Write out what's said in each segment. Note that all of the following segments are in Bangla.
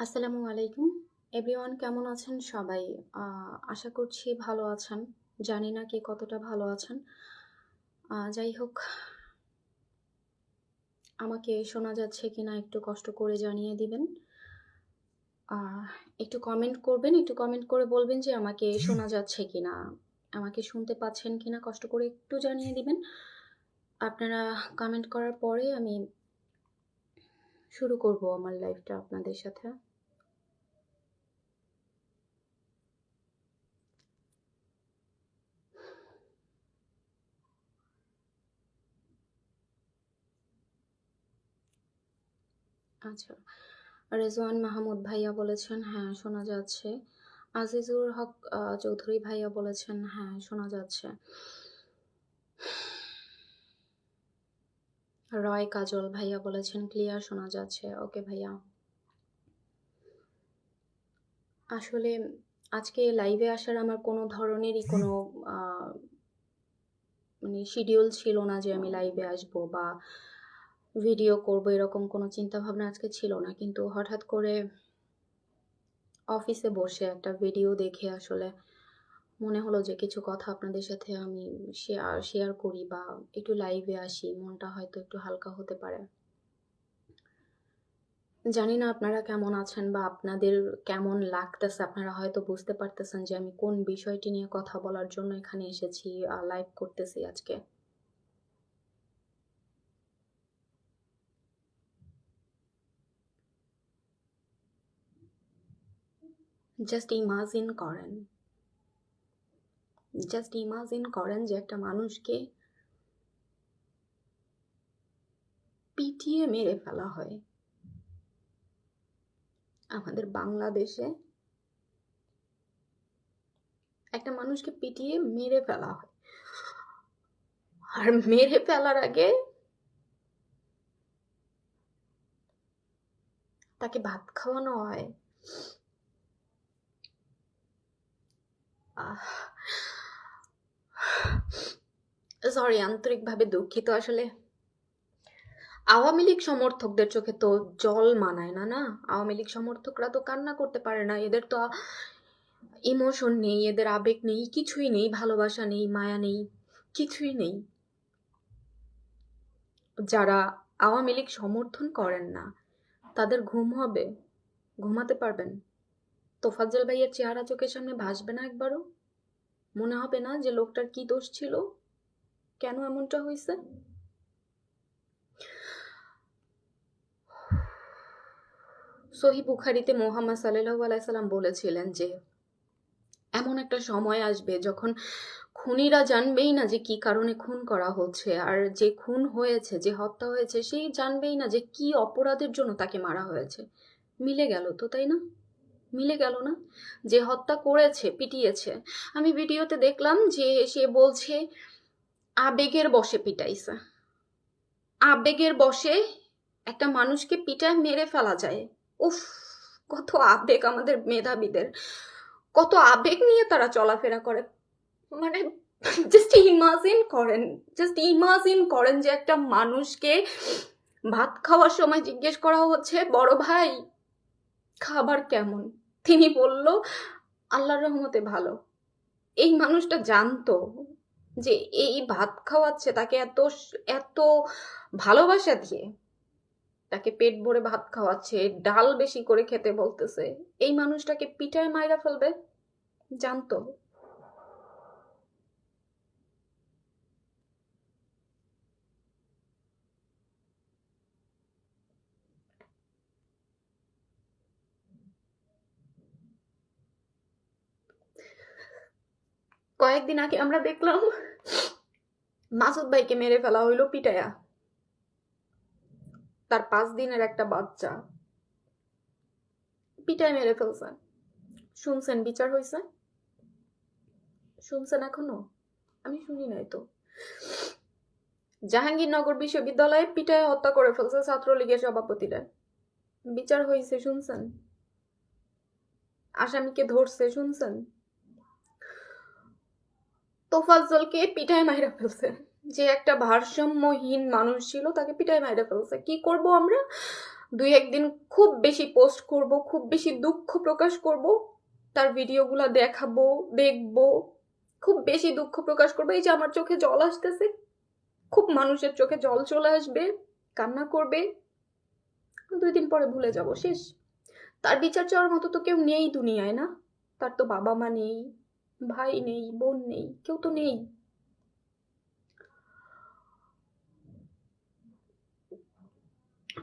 আসসালামু আলাইকুম। এভরিওয়ান কেমন আছেন সবাই? আশা করছি ভালো আছেন। জানি না কে কতটা ভালো আছেন। যাই হোক, আমাকে শোনা যাচ্ছে কিনা একটু কষ্ট করে জানিয়ে দিবেন। একটু কমেন্ট করবেন, একটু কমেন্ট করে বলবেন যে আমাকে শোনা যাচ্ছে কিনা। আমাকে শুনতে পাচ্ছেন কিনা কষ্ট করে একটু জানিয়ে দিবেন। আপনারা কমেন্ট করার পরে আমি শুরু করব আমার লাইফটা আপনাদের সাথে। আচ্ছা। রেজওয়ান মাহমুদ ভাইয়া বলেছেন হ্যাঁ শোনা যাচ্ছে। আজিজুর হক চৌধুরী ভাইয়া বলেছেন হ্যাঁ শোনা যাচ্ছে। রয় কাজল ভাইয়া বলেছেন, ক্লিয়ার শোনা যাচ্ছে। ওকে ভাইয়া। আসলে আজকে লাইভে আসার আমার কোনো ধরনেরই কোনো মানে শিডিউল ছিল না যে আমি লাইভে আসব বা ভিডিও করব, এরকম কোনো চিন্তা ভাবনা আজকে ছিল না। কিন্তু হঠাৎ করে অফিসে বসে একটা ভিডিও দেখে আসলে মনে হলো যে কিছু কথা আপনাদের সাথে আমি শেয়ার শেয়ার করি বা একটু লাইভে আসি, মনটা হয়তো একটু হালকা হতে পারে। জানি না আপনারা কেমন আছেন বা আপনাদের কেমন লাগতেছে, আপনারা হয়তো বুঝতে পারতেছেন যে আমি কোন বিষয়টি নিয়ে কথা বলার জন্য এখানে এসেছি লাইভ করতেছি আজকে। জাস্ট ইমাজিন করেন। জাস্ট ইমাজিন করেন যে একটা মানুষকে পিটিয়ে মেরে ফেলা হয়। আমাদের বাংলাদেশে একটা মানুষকে পিটিয়ে মেরে ফেলা হয়। আর মেরে ফেলার আগে তাকে ভাত খাওয়ানো হয়। সরি আন্তরিকভাবে দুঃখিত আসলে। আওয়ামী লীগ সমর্থকদের চোখে তো জল মানায় না না? আওয়ামী লীগ সমর্থকরা তো কান্না করতে পারে না। এদের তো ইমোশন নেই, এদের আবেগ নেই, কিছুই নেই, ভালোবাসা নেই, মায়া নেই, কিছুই নেই। যারা আওয়ামী লীগ সমর্থন করেন না, তাদের ঘুম হবে। ঘুমাতে পারবেন। তোফাজ্জল ভাইয়ের চেহারা চোখের সামনে ভাসবে না একবারও? মনে হবে না যে লোকটার কি দোষ ছিল? কেন এমনটা হয়েছে সহি বুখারিতে মোহাম্মদ সাল্লাহ আলাইসাল্লাম বলেছিলেন যে, এমন একটা সময় আসবে যখন খুনিরা জানবেই না যে কি কারণে খুন করা হচ্ছে আর যে খুন হয়েছে, যে হত্যা হয়েছে, সেই জানবেই না যে কি অপরাধের জন্য তাকে মারা হয়েছে। মিলে গেল তো, তাই না? মিলে গেল না? যে হত্যা করেছে, পিটিয়েছে। আমি ভিডিওতে দেখলাম যে সে বলছে, আবেগের বসে পিটাইছে। আবেগের বসে একটা মানুষকে পিটায়, মেরে ফেলা যায়। উফ, কত আবেগ আমাদের মেধাবীদের। কত আবেগ নিয়ে তারা চলাফেরা করে। মানে জাস্ট ইমাজিন করেন জাস্ট ইমাজিন করেন যে একটা মানুষকে ভাত খাওয়ার সময় জিজ্ঞেস করা হচ্ছে, বড় ভাই খাবার কেমন? তিনি বলল, আল্লাহর রহমতে ভালো। এই মানুষটা জানতো যে এই ভাত খাওয়াচ্ছে, তাকে এত এত ভালোবাসা দিয়ে তাকে পেট ভরে ভাত খাওয়াচ্ছে, ডাল বেশি করে খেতে বলতেছে। এই মানুষটাকে পিঠায় মাইরা ফেলবে? জানতো। কয়েকদিন আগে আমরা দেখলাম মাসুদ ভাইকে মেরে ফেলা হইল পিটায়া তার পাঁচ দিনের একটা বাচ্চা। পিটায় মেরে ফেলছে। শুনছেন, বিচার হয়েছে শুনছেন এখনও? আমি শুনি নাই তো। জাহাঙ্গীরনগর বিশ্ববিদ্যালয়ে পিটায় হত্যা করে ফেলছে ছাত্রলীগের সভাপতিরা। বিচার হয়েছে শুনছেন? আসামিকে ধরছে, শুনছেন? তোফাজ্জলকে পিটায় মাইরা ফেলছে। যে একটা ভারসাম্যহীন মানুষ ছিল, তাকে পিটায় মাইরা ফেলছে। কি করব আমরা? দুই একদিন খুব বেশি পোস্ট করব, খুব বেশি দুঃখ প্রকাশ করব, তার ভিডিওগুলো দেখাবো, দেখব, খুব বেশি দুঃখ প্রকাশ করব। এই যে আমার চোখে জল আসতেছে, খুব মানুষের চোখে জল চলে আসবে, কান্না করবে। দুই দিন পরে ভুলে যাব, শেষ। তার বিচার চাওয়ার মতো তো কেউ নেই দুনিয়ায়, না? তার তো বাবা মা নেই ভাই নেই, বোন নেই, কেউ তো নেই।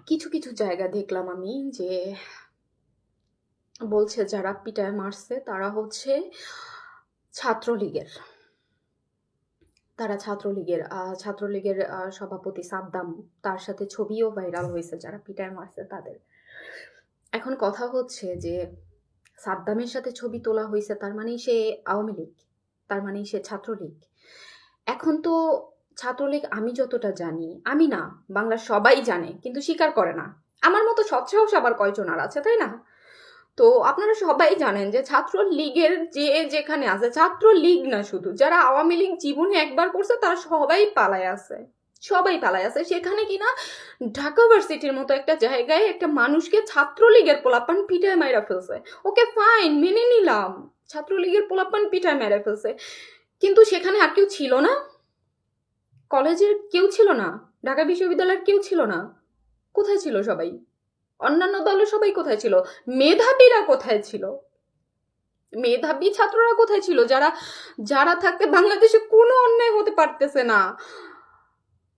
কিছু কিছু জায়গা দেখলাম আমি যে বলছে যারা পিটায় মারছে তারা হচ্ছে ছাত্রলীগের। তারা ছাত্রলীগের ছাত্রলীগের সভাপতি সাদ্দাম, তার সাথে ছবিও ভাইরাল হয়েছে যারা পিটায় মারছে তাদের। এখন কথা হচ্ছে যে সাদ্দামের সাথে ছবি তোলা হয়েছে তার মানেই সে আওয়ামী লীগ, তার মানেই সে ছাত্রলীগ। এখন তো ছাত্রলীগ আমি যতটা জানি, আমি না, বাংলার সবাই জানে, কিন্তু স্বীকার করে না। আমার মতো সৎসাহস আবার কয়জন আর আছে, তাই না? তো আপনারা সবাই জানেন যে ছাত্র লীগের যে যেখানে আছে ছাত্র লীগ না শুধু, যারা আওয়ামী লীগ জীবনে একবার করছে, তারা সবাই পালায় আছে। সবাই পালায় আছে। সেখানে কিনা ঢাকা ভার্সিটির মতো একটা জায়গায় একটা মানুষকে ছাত্রলীগের পোলাপান পিঠায় মাইরা ফেলছে। ওকে ফাইন মেনে নিলাম। ছাত্রলীগের পোলাপান পিঠায় মেরে ফেলছে। কিন্তু সেখানে আর কেউ ছিল না? কলেজের কেউ ছিল না? ঢাকা বিশ্ববিদ্যালয়ের কেউ ছিল না? কোথায় ছিল সবাই? অন্যান্য দলের সবাই কোথায় ছিল? মেধাবীরা কোথায় ছিল? মেধাবী ছাত্ররা কোথায় ছিল? যারা যারা থাকতে বাংলাদেশে কোনো অন্যায় হতে পারতেছে না।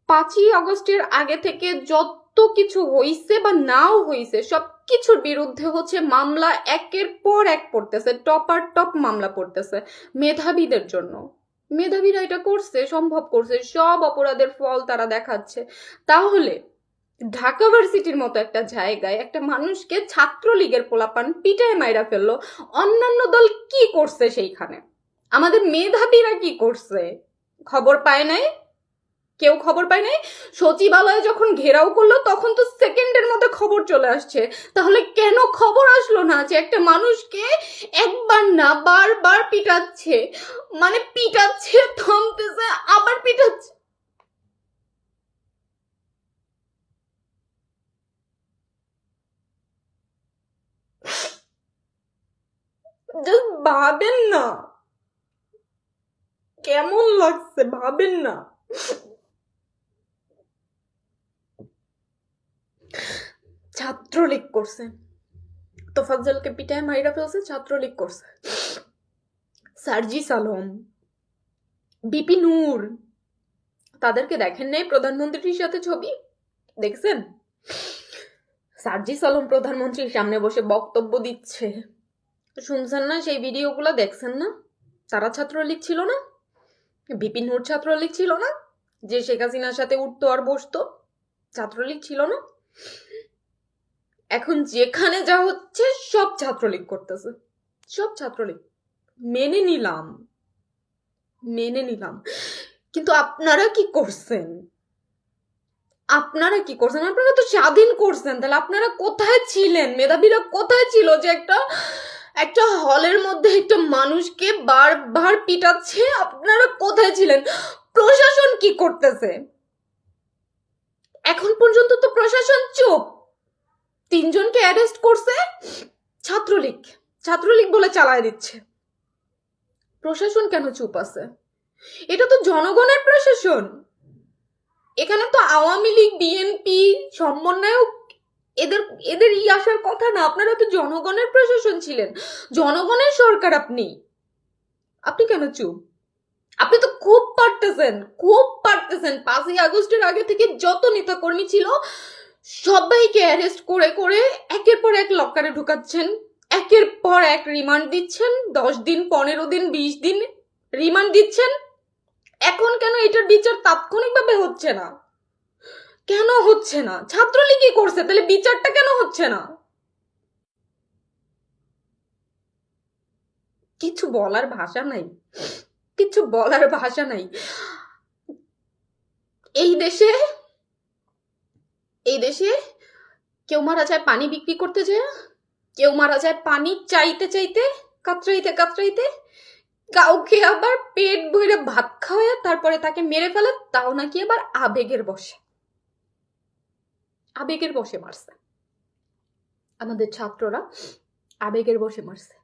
পাঁচই আগস্টের আগে থেকে যত কিছু হইছে বা নাও হইছে সব কিছুর বিরুদ্ধে হচ্ছে মামলা একের পর এক পড়তেছে টপার টপ মামলা পড়তেছে মেধাবীদের জন্য। মেধাবীরা এটা করছে, সম্ভব করছে, সব অপরাধের ফল তারা দেখাচ্ছে। তাহলে ঢাকা ভার্সিটির মতো একটা জায়গায় একটা মানুষকে ছাত্রলীগের পোলাপান পিটায় মাইরা ফেলল, অন্যান্য দল কি করছে সেইখানে? আমাদের মেধাবীরা কি করছে? খবর পায় নাই? কেউ খবর পায় নাই? সচিবালয়ে যখন ঘেরাও করল, তখন তো সেকেন্ডের মধ্যে খবর চলে আসছে। তাহলে কেন খবর আসলো না যে একটা মানুষকে একবার না বারবার পিটাচ্ছে? মানে পিটাচ্ছে, থামতেছে, আবার পিটাচ্ছে। ভাবেন না। কেমন লাগছে, ভাবেন না। ছাত্রলীগ করছে। তোফাজ্জলকে পিটায় মাইরা ফেলছে, ছাত্রলীগ করছে। সার্জিস আলম, বিপি নূর, তাদেরকে দেখেন নাই প্রধানমন্ত্রীর সাথে ছবি? দেখছেন? সার্জিস সালম প্রধানমন্ত্রীর সামনে বসে বক্তব্য দিচ্ছে। শুনছেন না সেই ভিডিওগুলো? দেখছেন না? তারা ছাত্রলীগ ছিল না? বিপিন নূর ছাত্রলীগ ছিল না? যে শেখ হাসিনার সাথে উঠতো আর বসতো? ছাত্রলীগ ছিল না? এখন যেখানে যা হচ্ছে, সব ছাত্রলীগ করতেছে। সব ছাত্রলীগ। মেনে নিলাম। মেনে নিলাম। কিন্তু আপনারা কি করছেন? আপনারা কি করছেন? আপনারা তো স্বাধীন করছেন। তাহলে আপনারা কোথায় ছিলেন? মেধাবীরা কোথায় ছিল যে একটা একটা হলের মধ্যে একটা মানুষকে বারবার পিটাচ্ছে? আপনারা কোথায় ছিলেন? প্রশাসন কি করতেছে? এখন পর্যন্ত তো প্রশাসন চুপ। তিনজনকে অ্যারেস্ট করছে ছাত্রলীগ। ছাত্রলীগ বলে চালায় দিচ্ছে। প্রশাসন কেন চুপ আছে? এটা তো জনগণের প্রশাসন। এখানে তো আওয়ামী লীগ, বিএনপি, সমন্বয়ক, এদের এদের ই আসার কথা না। আপনারা তো জনগণের প্রশাসন ছিলেন। জনগণের সরকার আপনি। আপনি কেন চুপ? আপনি তো খুব পারতেছেন খুব পারতেছেন। পাঁচই আগস্টের আগে থেকে যত নেতাকর্মী ছিল সবাইকে অ্যারেস্ট করে করে একের পর এক লকারে ঢুকাচ্ছেন। একের পর এক রিমান্ড দিচ্ছেন। দশ দিন, পনেরো দিন, বিশ দিন রিমান্ড দিচ্ছেন। এখন কেন এটার বিচার তাৎক্ষণিকভাবে হচ্ছে না? কেন হচ্ছে না? ছাত্রলীগ কি করছে? তাহলে বিচারটা কেন হচ্ছে না? কিছু বলার ভাষা নাই। কিছু বলার ভাষা নাই। এই দেশে এই দেশে কেউ মারা যায় পানি বিক্রি করতে যায়, কেউ মারা যায় পানি চাইতে চাইতে, কাতরাইতে কাতরাইতে, কাউকে আবার পেট ভরে ভাত খাওয়ায় তারপরে তাকে মেরে ফেলে, তাও নাকি আবার আবেগের বসে। আবেগের বসে মারছে। আমাদের ছাত্ররা আবেগের বসে মারছে।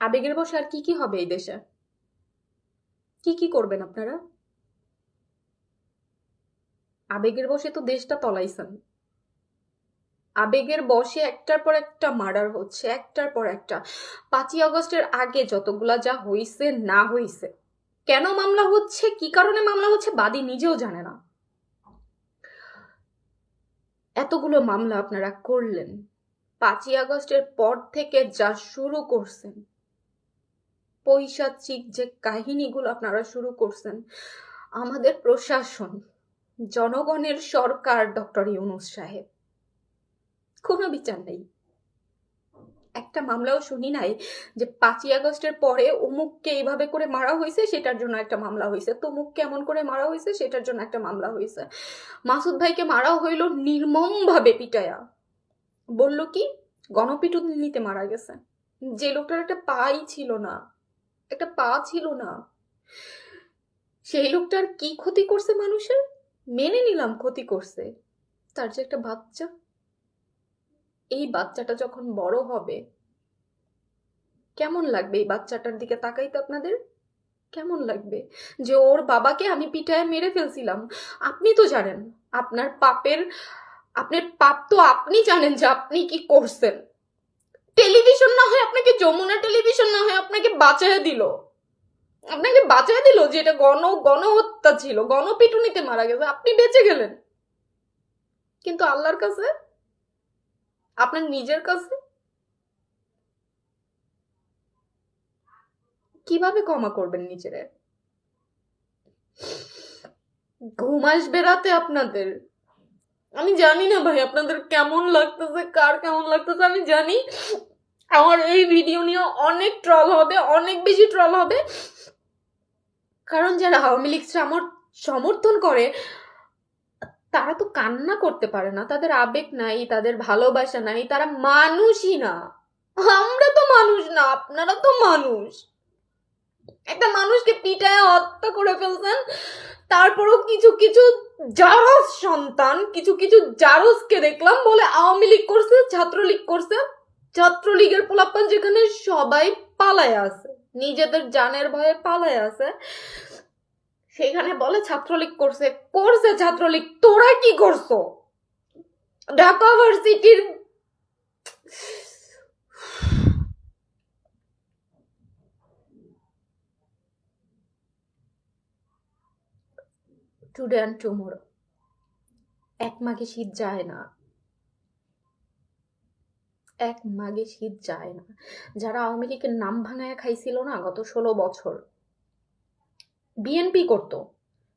আবেগের বসে আর কি কি হবে এই দেশে? কি কি করবেন আপনারা? আবেগের বসে তো দেশটা তলাইছেন। আবেগের বসে একটার পর একটা মার্ডার হচ্ছে, একটার পর একটা। পাঁচই আগস্টের আগে যতগুলা যা হইছে, না হইছে। কেন মামলা হচ্ছে, কি কারণে মামলা হচ্ছে, বাদী নিজেও জানে না। এতগুলো মামলা আপনারা করলেন। পাঁচই আগস্টের পর থেকে যা শুরু করছেন, পৈশাচিক যে কাহিনীগুলো আপনারা শুরু করছেন, আমাদের প্রশাসন জনগণের সরকার ডক্টর ইউনুস সাহেব। কোনো বিচার নেই। একটা মামলাও শুনি নাই যে পাঁচই আগস্টের পরে অমুককে এইভাবে করে মারা হয়েছে, সেটার জন্য একটা মামলা হয়েছে। তমুককে এমন করে মারা হয়েছে, সেটার জন্য একটা মামলা হয়েছে। মাসুদ ভাইকে মারা হইল নির্মম ভাবে পিটায়া। বলল কি গণপিটুনিতে মারা গেছে। যে লোকটার একটা পাই ছিল না, একটা পা ছিল না, সেই লোকটার কি ক্ষতি করছে মানুষের? মেনে নিলাম ক্ষতি করছে। তার যে একটা বাচ্চা। এই বাচ্চাটা যখন বড় হবে, কেমন লাগবে? এই বাচ্চাটার দিকে তাকাইতে আপনাদের? কেমন লাগবে? যে ওর বাবাকে আমি পিঠায় মেরে ফেলছিলাম। আপনি তো জানেন, আপনার পাপের, আপনার পাপ তো আপনি জানেন যে আপনি কি করছেন। টেলিভিশন না হয় আপনাকে যমুনা টেলিভিশন না হয় আপনাকে বাঁচায় দিল। আপনাকে বাঁচায় দিল যে এটা গণ, গণহত্যা ছিল, গণপিটুনিতে মারা গেছে, আপনি বেঁচে গেলেন। কিন্তু আল্লাহর কাছে? আপনার নিজের কাছে? কীভাবে ক্ষমা করবেন নিজেরে? ঘুম আসবে রাতে আপনাদের। আমি জানি না ভাই, আপনাদের কেমন লাগতেছে, কার কেমন লাগতেছে, আমি জানি। আমার এই ভিডিও নিয়ে অনেক ট্রল হবে, অনেক বেশি ট্রল হবে। কারণ যারা আওয়ামী লীগ সামর- সমর্থন করে, তারা তো কান্না করতে পারে না। তাদের আবেগ নাই, তাদের ভালোবাসা নাই, তারা মানুষই না। আমরা তো মানুষ না, আপনারা তো মানুষ। একটা মানুষকে পিটায় হত্যা করে ফেলছেন, তারপরও কিছু কিছু জারজ সন্তান, কিছু কিছু জারজকে দেখলাম বলে আওয়ামী লীগ করছে, ছাত্রলীগ করছে। ছাত্রলীগের পোলাপান যেখানে সবাই পালায় আছে। নিজেদের জানের ভয়ে পালায় আছে। সেখানে বলে, ছাত্রলীগ করছে করছে ছাত্রলীগ, তোরা কি করছ? ঢাকা ভার্সিটির টুডে অ্যান্ড টুমোরো এক মাঘে শীত যায় না। এক মাঘে শীত যায় না। যারা আওয়ামী লীগের নাম ভাঙায় খাইছিল না গত ষোলো বছর। বিএনপি করত,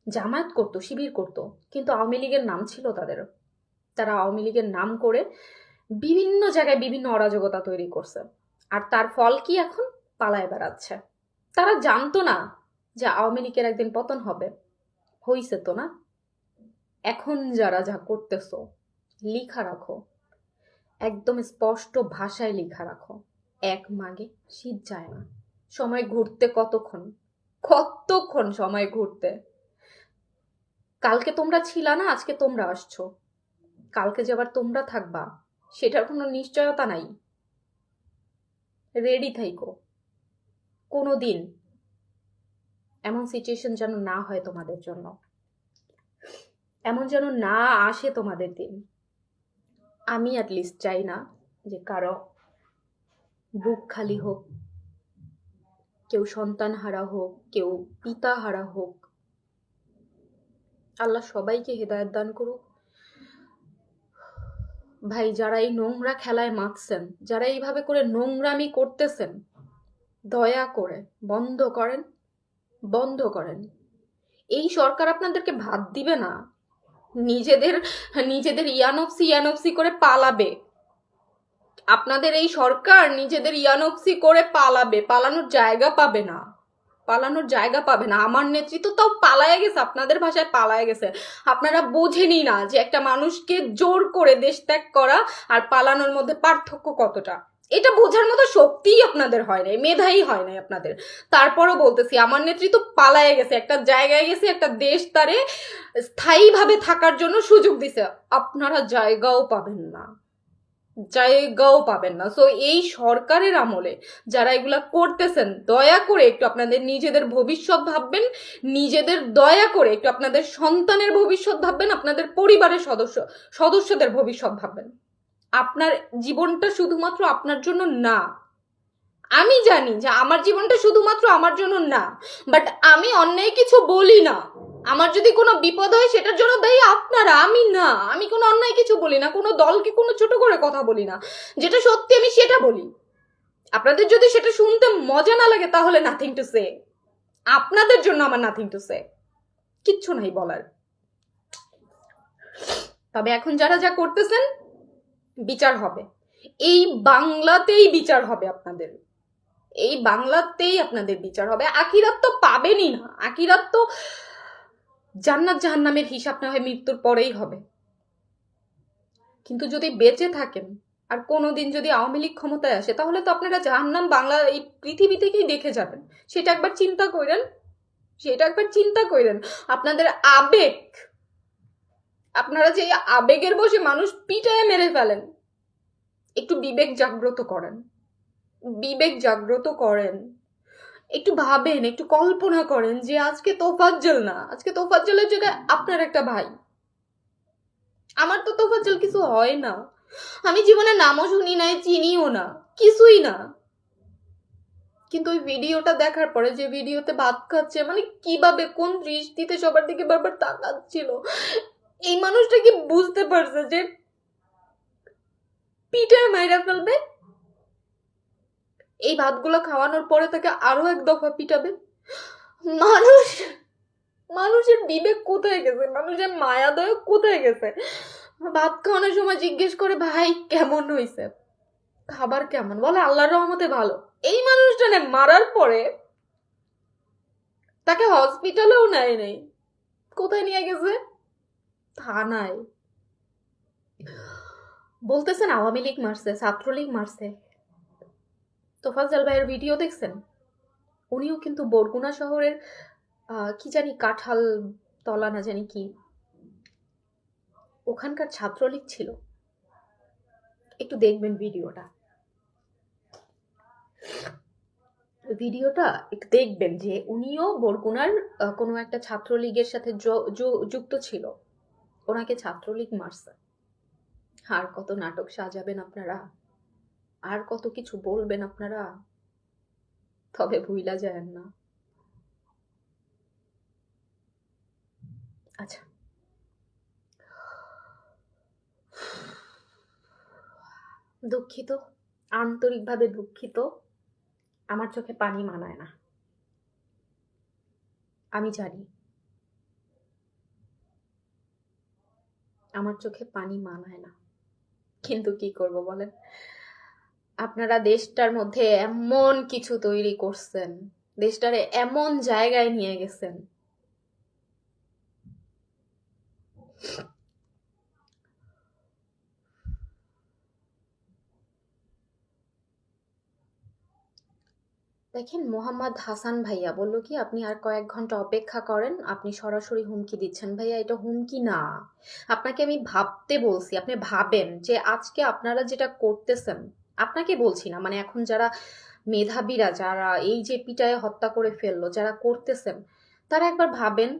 জামায়াত করত, শিবির করত, কিন্তু আওয়ামী লীগের নাম ছিল তাদের। তারা আওয়ামী লীগের নাম করে বিভিন্ন জায়গায় বিভিন্ন অরাজকতা তৈরি করছে। আর তার ফল কি এখন? পালায় বেড়াচ্ছে। তারা জানতো না যে আওয়ামী লীগের একদিন পতন হবে। হইছে তো না? এখন যারা যা করতেছো, লিখা রাখো। একদম স্পষ্ট ভাষায় লেখা রাখো। এক মাগে শীত যায় না। সময় ঘুরতে কতক্ষণ? কতক্ষণ সময় ঘুরতে? কালকে তোমরা ছিলা না, আজকে তোমরা আসছো। কালকে যে আবার তোমরা থাকবা, সেটার কোনো নিশ্চয়তা নাই। রেডি থাইকো। কোনো দিন এমন সিচুয়েশন যেন না হয় তোমাদের জন্য। এমন যেন না আসে তোমাদের দিন। আমি অ্যাটলিস্ট চাই না যে কারও বুক খালি হোক, কেউ সন্তান হারা হোক, কেউ পিতা হারা হোক। আল্লাহ সবাইকে হেদায়ত দান করুক। ভাই, যারা এই নোংরা খেলায় মাতছেন যারা এইভাবে করে নোংরামি করতেছেন, দয়া করে বন্ধ করেন বন্ধ করেন। এই সরকার আপনাদেরকে ভাত দিবে না। নিজেদের নিজেদের ইয়ানফসি ইয়ানফসি করে পালাবে। আপনাদের এই সরকার নিজেদের ইয়ানফসি করে পালাবে। পালানোর জায়গা পাবে না। পালানোর জায়গা পাবে না। আমার নেতৃত্ব তাও পালায় গেছে। আপনাদের ভাষায় পালায় গেছে। আপনারা বোঝেনই না যে একটা মানুষকে জোর করে দেশ ত্যাগ করা আর পালানোর মধ্যে পার্থক্য কতটা। এটা বোঝার মতো শক্তিই আপনাদের হয় নাই, মেধাই হয় নাই আপনাদের। তারপরও বলতেছি, আমার নেতৃত্ব পালায় গেছে, একটা জায়গায় গেছে, একটা দেশ তারে স্থায়ীভাবে থাকার জন্য সুযোগ দিছে। আপনারা জায়গাও পাবেন না, জায়গাও পাবেন না। সো এই সরকারের আমলে যারা এগুলা করতেছেন, দয়া করে একটু আপনাদের নিজেদের ভবিষ্যৎ ভাববেন, নিজেদের দয়া করে একটু আপনাদের সন্তানের ভবিষ্যৎ ভাববেন, আপনাদের পরিবারের সদস্য, সদস্যদের ভবিষ্যৎ ভাববেন। আপনার জীবনটা শুধুমাত্র আপনার জন্য না। আমি জানি যে আমার জীবনটা শুধুমাত্র আমার জন্য না বাট আমি অন্যায় কিছু বলি না। আমার যদি কোনো বিপদ হয়, সেটার জন্য দায়ী আপনারা, আমি না। আমি কোনো অন্যায় কিছু বলি না, কোনো দলকে কোনো ছোট করে কথা বলি না। যেটা সত্যি আমি সেটা বলি। আপনাদের যদি সেটা শুনতে মজা না লাগে, তাহলে নাথিং টু সে আপনাদের জন্য আমার নাথিং টু সে কিচ্ছু নাই বলার। তবে এখন যারা যা করতেছেন বিচার হবে। এই বাংলাতেই বিচার হবে আপনাদের। এই বাংলাতেই আপনাদের বিচার হবে। আখিরাত তো পাবেনই না। আখিরাত তো জান্নাত জাহান্নামের হিসাব না হয় মৃত্যুর পরেই হবে। কিন্তু যদি বেঁচে থাকেন আর কোনোদিন যদি আওয়ামী লীগ ক্ষমতায় আসে, তাহলে তো আপনারা জাহান্নাম বাংলা এই পৃথিবী থেকেই দেখে যাবেন। সেটা একবার চিন্তা করেন। সেটা একবার চিন্তা করেন। আপনাদের আবেগ আপনারা যে আবেগের বসে মানুষ পিটায় মেরে ফেলেন, একটু বিবেক জাগ্রত করেন, বিবেক জাগ্রত করেন, একটু ভাবেন, একটু কল্পনা করেন যে আজকে তোফাজ্জল না, আজকে তোফাজ্জলের জায়গায় আপনার একটা ভাই। আমার তো তোফাজ্জল কিছু হয় না। আমি জীবনে নামও শুনি নাই, চিনিও না, কিছুই না। কিন্তু ওই ভিডিওটা দেখার পরে, যে ভিডিওতে ভাত খাচ্ছে মানে কীভাবে, কোন দৃষ্টিতে সবার দিকে বারবার তাকাচ্ছিল এই মানুষটা কি বুঝতে পারছে যে পিঠায় মাইরা ফেলবে? এই ভাতগুলো খাওয়ানোর পরে তাকে আরও এক দফা পিটাবে। মানুষ, মানুষের বিবেক কোথায় গেছে? মানুষের মায়া দয়া কোথায় গেছে? ভাত খাওয়ানোর সময় জিজ্ঞেস করে, ভাই, কেমন হয়েছে খাবার কেমন? বলে আল্লাহর রহমতে ভালো। এই মানুষটা মারার পরে তাকে হসপিটালেও নেয় নেই। কোথায় নিয়ে গেছে? থানায় বলতেছেন আওয়ামী লীগ মারছে, ছাত্রলীগ মারছে। তোফাজ্জল ভাইয়ের ভিডিও দেখছেন? উনিও কিন্তু বরগুনা শহরের কি জানি কাঁঠাল তলা না জানি কি। ওখানকার ছাত্রলীগ ছিল। একটু দেখবেন ভিডিওটা। ভিডিওটা একটু দেখবেন যে উনিও বরগুনার কোনো একটা ছাত্রলীগের সাথে যুক্ত ছিল। ওনাকে ছাত্রলীগ মারছে। আর কত নাটক সাজাবেন আপনারা? আর কত কিছু বলবেন আপনারা? তবে ভুইলা যায় না। আচ্ছা। দুঃখিত, আন্তরিকভাবে দুঃখিত। আমার চোখে পানি মানায় না। আমি জানি। আমার চোখে পানি মানায় না। কিন্তু কি করব বলেন? আপনারা দেশটার মধ্যে এমন কিছু তৈরি করছেন, দেশটারে এমন জায়গায় নিয়ে গেছেন। দেখেন মোহাম্মদ হাসান ভাইয়া বলল কি, আপনি আর কয়েক ঘণ্টা অপেক্ষা করেন, আপনি সরাসরি হুমকি দিচ্ছেন। ভাইয়া, এটা হুমকি না। আপনাকে আমি ভাবতে বলছি, আপনি ভাবেন যে আজকে আপনারা যেটা করতেছেন, আপনাকে বলছি না। মানে এখন যারা মেধাবীরা, যারা এই যে পিটায় হত্যা করে ফেলল, যারা করতেছেন, তারা একবার ভাবেন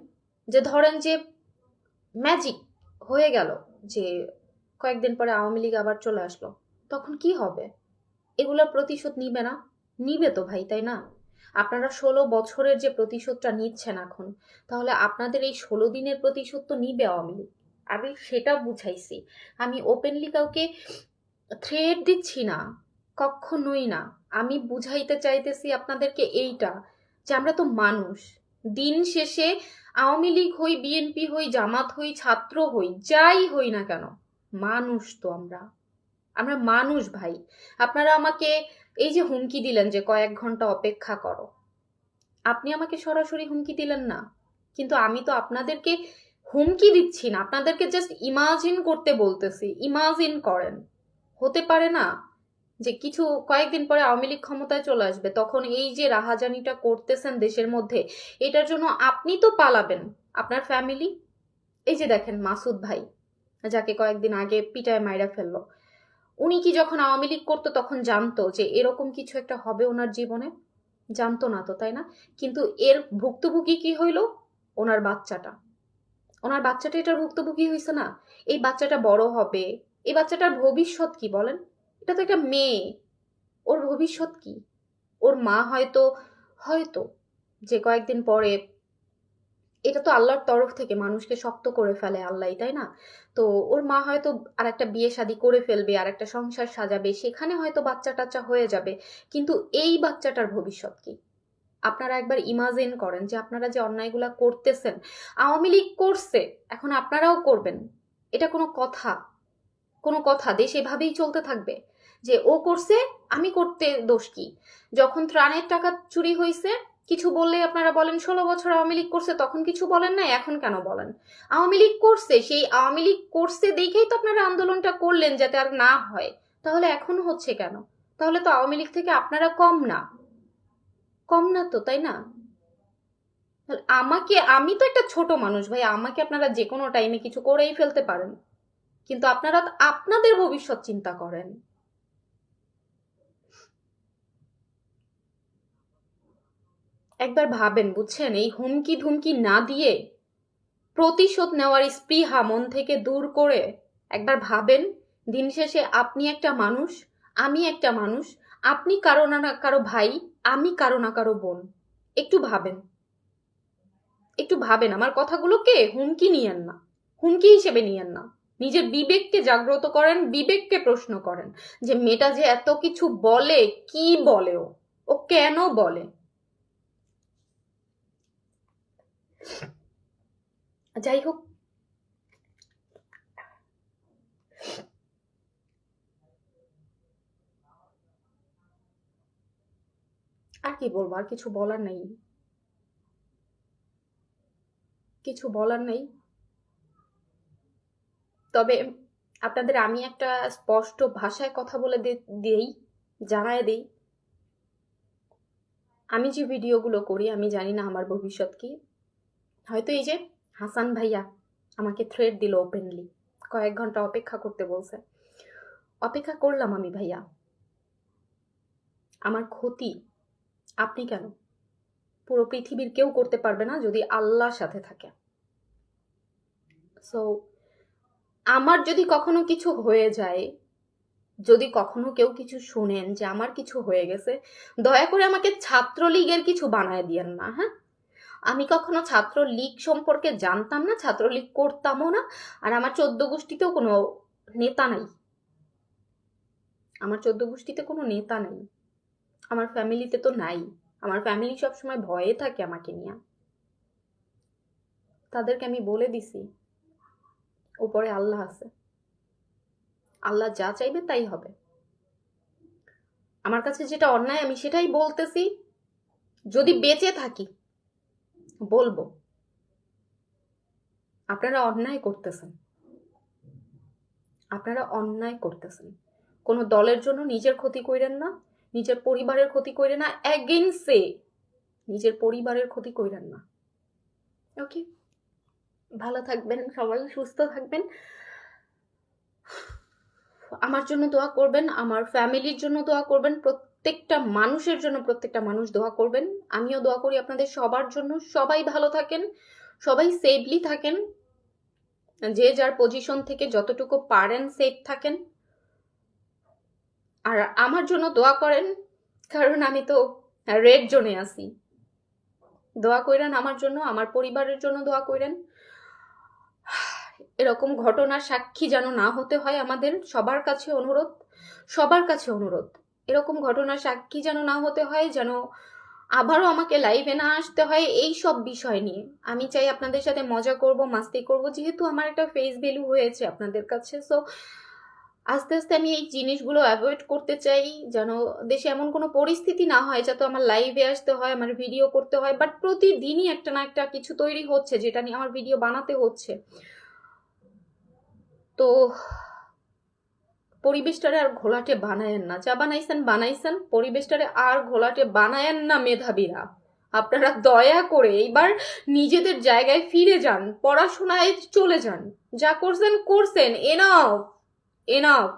যে ধরেন যে ম্যাজিক হয়ে গেল, যে কয়েকদিন পরে আওয়ামী লীগ আবার চলে আসলো, তখন কি হবে? এগুলোর প্রতিশোধ নিবে না? নিবে তো ভাই, তাই না? আপনারা ষোলো বছরের যে প্রতিশোধটা নিচ্ছেন এখন, তাহলে আপনাদের এই ষোলো দিনের প্রতিশোধ তো নিবে আওয়ামী লীগ। আমি সেটা বুঝাইছি। আমি ওপেনলি কাউকে থ্রেট দিচ্ছি না, কখনোই না। আমি বুঝাইতে চাইতেছি আপনাদেরকে এইটা, যে আমরা তো মানুষ। দিন শেষে আওয়ামী লীগ হই বিএনপি হই, জামাত হই, ছাত্র হই, যাই হই না কেন, মানুষ তো আমরা। আমরা মানুষ ভাই। আপনারা আমাকে এই যে হুমকি দিলেন যে কয়েক ঘণ্টা অপেক্ষা করো। আপনি আমাকে সরাসরি হুমকি দিলেন না। কিন্তু আমি তো আপনাদেরকে হুমকি দিচ্ছি না, আপনাদেরকে জাস্ট ইমাজিন করতে বলতেছি ইমাজিন করেন। হতে পারে না যে কিছু কয়েকদিন পরে আওয়ামী লীগ ক্ষমতায় চলে আসবে, তখন এই যে রাহাজানিটা করতেছেন দেশের মধ্যে, এটার জন্য আপনি তো পালাবেন, আপনার ফ্যামিলি এই যে দেখেন মাসুদ ভাই, যাকে কয়েকদিন আগে পিটায় মাইরা ফেলল। উনি কি যখন আওয়ামী লীগ করতো তখন জানতো যে এরকম কিছু একটা হবে ওনার জীবনে? জানতো না তো, তাই না? কিন্তু এর ভুক্তভোগী কি হইল? ওনার বাচ্চাটা। ওনার বাচ্চাটা এটার ভুক্তভোগী হয়েছে না। এই বাচ্চাটা বড় হবে। এই বাচ্চাটার ভবিষ্যৎ কি বলেন? এটা তো একটা মেয়ে। ওর ভবিষ্যৎ কি? ওর মা হয়তো হয়তো যে কয়েকদিন পরে এটা তো আল্লাহর তরফ থেকে মানুষকে শক্ত করে ফেলে আল্লাহ তাই না? তো ওর মা হয়তো আর একটা বিয়ে শাদি করে ফেলবে আর একটা সংসার সাজাবে, সেখানে হয়তো বাচ্চা টাচ্চা হয়ে যাবে। কিন্তু এই বাচ্চাটার ভবিষ্যৎ কি? আপনারা একবার ইমাজিন করেন যে আপনারা যে অন্যায়গুলা করতেছেন, আওয়ামী লীগ করছে, এখন আপনারাও করবেন। এটা কোনো কথা কোনো কথা, দেশ এভাবেই চলতে থাকবে। যে ও করছে, আমি করতে দোষ কি? যখন ত্রাণের টাকা চুরি হয়েছে কিছু বললে আপনারা বলেন, ষোলো বছর আওয়ামী লীগ করছে, তখন কিছু বলেন না এখন কেন বলেন? আওয়ামী লীগ করছে, সেই আওয়ামী লীগ করছে দেখেই তো আপনারা আন্দোলনটা করলেন যাতে আর না হয়। তাহলে এখন হচ্ছে কেন? তাহলে তো আওয়ামী লীগ থেকে আপনারা কম না। কম না তো, তাই না? আমাকে, আমি তো একটা ছোট মানুষ ভাই, আমাকে আপনারা যে কোনো টাইমে কিছু করেই ফেলতে পারেন। কিন্তু আপনারা আপনাদের ভবিষ্যৎ চিন্তা করেন। একবার ভাবেন, বুঝছেন? এই হুমকি ধুমকি না দিয়ে প্রতিশোধ নেওয়ার স্পৃহা মন থেকে দূর করে একবার ভাবেন, দিন শেষে আপনি একটা মানুষ, আমি একটা মানুষ, আপনি কারও না কারও ভাই, আমি কারও না কারও বোন। একটু ভাবেন। একটু ভাবেন, আমার কথাগুলোকে হুমকি নিয়েন না। হুমকি হিসেবে নিয়েন না। নিজের বিবেককে জাগ্রত করেন, বিবেককে প্রশ্ন করেন যে, মেয়েটা যে এত কিছু বলে, কি বলে ও কেন বলে? যাই হোক আর কি বলব, আর কিছু বলার নেই। কিছু বলার নেই। তবে আপনাদের আমি একটা স্পষ্ট ভাষায় কথা বলে দিই, জানায় দিই। আমি যে ভিডিওগুলো করি, আমি জানি না আমার ভবিষ্যৎ কি। হয়তো এই যে হাসান ভাইয়া আমাকে থ্রেড দিল ওপেনলি কয়েক ঘণ্টা অপেক্ষা করতে বলছে। অপেক্ষা করলাম আমি ভাইয়া। আমার ক্ষতি আপনি কেন? পুরো পৃথিবীর কেউ করতে পারবে না যদি আল্লাহর সাথে থাকে। সো আমার যদি কখনো কিছু হয়ে যায়, যদি কখনো কেউ কিছু শুনেন যে আমার কিছু হয়ে গেছে, দয়া করে আমাকে ছাত্রলীগের কিছু বানায় দিয়েন না হ্যাঁ? আমি কখনো ছাত্রলীগ সম্পর্কে জানতাম না, ছাত্রলীগ করতামও না, আর আমার চোদ্দ গোষ্ঠীতেও কোনো নেতা নাই। আমার চোদ্দ গোষ্ঠীতে কোনো নেতা নাই। আমার ফ্যামিলিতে তো নাই। আমার ফ্যামিলি সবসময় ভয়ে থাকে আমাকে নিয়ে। তাদেরকে আমি বলে দিছি উপরে আল্লাহ আছে। আল্লাহ যা চাইবে তাই হবে। আমার কাছে যেটা অন্যায় আমি সেটাই বলতেছি। যদি বেঁচে থাকি বলব। আপনারা অন্যায় করতেছেন। আপনারা অন্যায় করতেছেন। কোনো দলের জন্য নিজের ক্ষতি কইরেন না, নিজের পরিবারের ক্ষতি কইরেন না অ্যাগেন্সে নিজের পরিবারের ক্ষতি কইরেন না। ওকে? ভালো থাকবেন সবাই, সুস্থ থাকবেন। আমার জন্য দোয়া করবেন, আমার ফ্যামিলির জন্য দোয়া করবেন প্রত্যেকটা মানুষের জন্য প্রত্যেকটা মানুষ দোয়া করবেন। আমিও দোয়া করি আপনাদের সবার জন্য। সবাই ভালো থাকেন, সবাই সেফলি থাকেন। যে যার পজিশন থেকে যতটুকু পারেন সেফ থাকেন। আর আমার জন্য দোয়া করেন, কারণ আমি তো রেড জোনে আছি। দোয়া কইরেন আমার জন্য, আমার পরিবারের জন্য দোয়া কইরেন। এরকম ঘটনার সাক্ষী যেন না হতে হয় আমাদের, সবার কাছে অনুরোধ, সবার কাছে অনুরোধ। এরকম ঘটনার সাক্ষী যেন না হতে হয়, যেন আবারও আমাকে লাইভে না আসতে হয়, এই সব বিষয় নিয়ে। আমি চাই আপনাদের সাথে মজা করব, মাস্তি করব, যেহেতু আমার একটা ফেস ভ্যালু হয়েছে আপনাদের কাছে। সো আস্তে আস্তে আমি এই জিনিসগুলো অ্যাভয়েড করতে চাই, যেন দেশে এমন কোনো পরিস্থিতি না হয় যাতে আমার লাইভে আসতে হয়, আমার ভিডিও করতে হয়। বাট প্রতিদিনই একটা না একটা কিছু তৈরি হচ্ছে, যেটা নিয়ে আমার ভিডিও বানাতে হচ্ছে। তো পরিবেশটারে আর ঘোলাটে বানায়েন না। যা বানাইছেন বানাইছেন, পরিবেশটারে আর ঘোলাটে বানায়েন না মেধাবীরা। আপনারা দয়া করে এইবার নিজেদের জায়গায় ফিরে যান, পড়াশোনায় চলে যান। যা করছেন করছেন। এনাফ এনাফ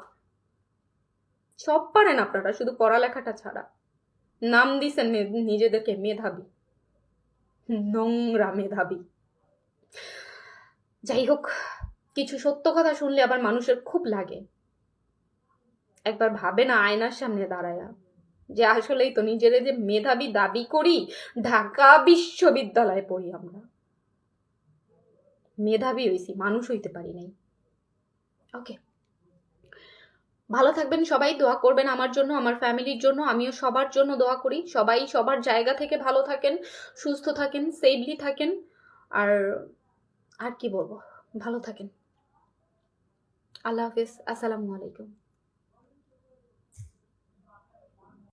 সব পারেন আপনারা, শুধু পড়ালেখাটা ছাড়া। নাম দিছেন নিজেদেরকে মেধাবী। নোংরা মেধাবী। যাই হোক, কিছু সত্য কথা শুনলে আবার মানুষের খুব লাগে। একবার ভাবে না, আয়নার সামনে দাঁড়ায়া। যে আসলেই তো নিজেদের যে মেধাবী দাবি করি, ঢাকা বিশ্ববিদ্যালয়ে পড়ি আমরা। মেধাবী হয়েছি মানুষ হইতে পারি নাই। ওকে ভালো থাকবেন সবাই, দোয়া করবেন আমার জন্য, আমার ফ্যামিলির জন্য, আমিও সবার জন্য দোয়া করি। সবাই সবার জায়গা থেকে ভালো থাকেন, সুস্থ থাকেন সেফলি থাকেন, আর আর কি বলব? ভালো থাকেন। আল্লাহ হাফিজ, আসসালামু আলাইকুম।